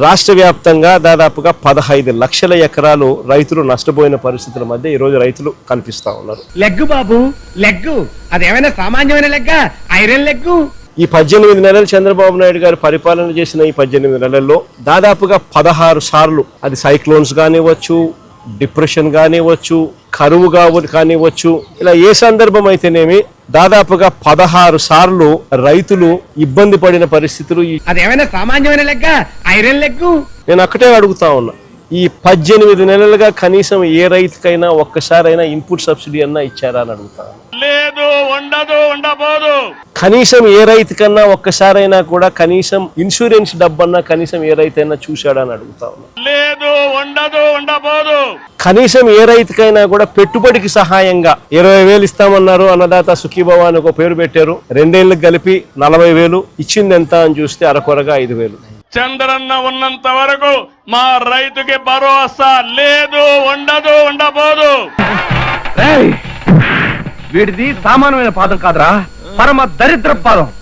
రాష్ట్ర వ్యాప్తంగా దాదాపుగా పదహైదు లక్షల ఎకరాలు రైతులు నష్టపోయిన పరిస్థితుల మధ్య ఈ రోజు రైతులు కనిపిస్తా ఉన్నారు. లెగ్గు బాబు లెగ్గు. అదేమైనా సామాన్యమైన లెగ్గ? Iron leg. ఈ పద్దెనిమిది నెలలు చంద్రబాబు నాయుడు గారు పరిపాలన చేసిన ఈ పద్దెనిమిది నెలల్లో దాదాపుగా పదహారు సార్లు అది సైక్లోన్స్ కానివ్వచ్చు డిప్రెషన్ కానివ్వచ్చు కరువు కావు కానివ్వచ్చు ఇలా ఏ సందర్భం అయితేనేమి దాదాపుగా పదహారు సార్లు రైతులు ఇబ్బంది పడిన పరిస్థితులు అదేమైనా సామాన్యమైన లెగ్గ? Iron leg? నేను అక్కడే అడుగుతా ఉన్నా. ఈ పద్దెనిమిది నెలలుగా కనీసం ఏ రైతుకైనా ఒక్కసారైనా ఇన్పుట్ సబ్సిడీ అన్నా ఇచ్చారా అని అడుగుతా. ఉన్నా. లేదు ఉండదు ఉండబోదు. కనీసం ఏ రైతుకన్నా ఒక్కసారైనా కూడా కనీసం ఇన్సూరెన్స్ డబ్బన్నా కనీసం ఏ రైతైనా చూశాడా అని అడుగుతా ఉన్నా. లేదు ఉండదు ఉండబోదు. కనీసం ఏ రైతుకైనా కూడా పెట్టుబడికి సహాయంగా ఇరవై వేలు ఇస్తామన్నారు. అన్నదాత సుఖీభవ అని ఒక పేరు పెట్టారు. రెండేళ్ళకు కలిపి నలభై వేలు. ఇచ్చింది ఎంత అని చూస్తే అరకొరగా ఐదు వేలు. చంద్రన్న ఉన్నంత వరకు మా రైతుకి భరోసా లేదు ఉండదు ఉండబోదు. వీడిది సామాన్యమైన పాదం కాదురా. పరమ దరిద్ర పాదం.